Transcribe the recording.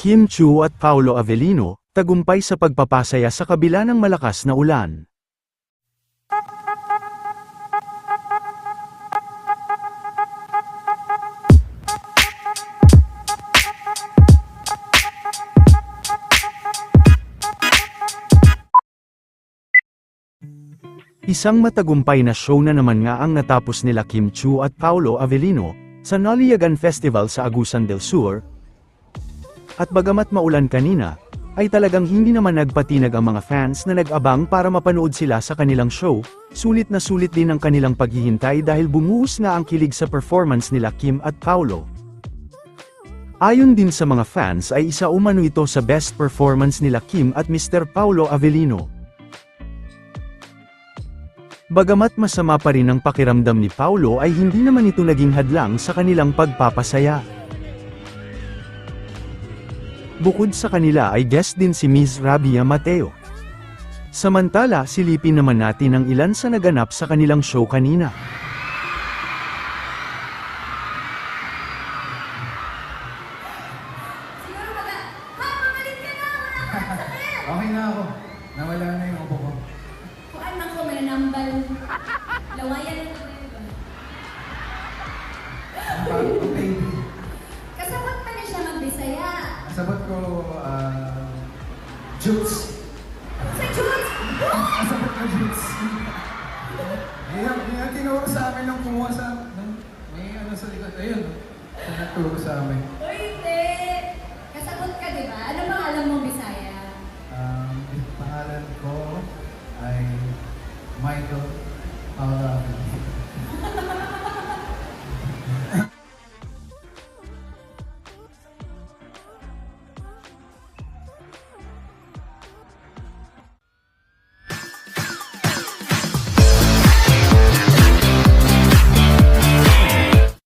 Kim Chu at Paolo Avellino, tagumpay sa pagpapasaya sa kabila ng malakas na ulan. Isang matagumpay na show na naman nga ang natapos nila Kim Chu at Paolo Avellino, sa Noliagan Festival sa Agusan del Sur, at bagamat maulan kanina, ay talagang hindi naman nagpatinag ang mga fans na nag-abang para mapanood sila sa kanilang show, sulit na sulit din ang kanilang paghihintay dahil bumuhos nga ang kilig sa performance nila Kim at Paolo. Ayon din sa mga fans ay isa umano ito sa best performance nila Kim at Mr. Paolo Avellino. Bagamat masama pa rin ang pakiramdam ni Paulo ay hindi naman ito naging hadlang sa kanilang pagpapasaya. Bukod sa kanila ay guest din si Ms. Rabia Mateo. Samantala silipin naman natin ang ilan sa naganap sa kanilang show kanina. Okay na ako. Nawala na yung upo ko. Kuan man ko mananambal. Lawayan na Sagot ko, ah, uh, Jutes. Sa Jutes? Ah, sagot ko, Jutes. Yan, yan, tinuro sa amin nung kumuha sa... May ano sa likod. Ayun, tinuturo sa amin. Uy, hindi. Kasagot ka, di ba? Ano pangalan mo, Bisaya? Um, pangalan ko ay Michael Paula.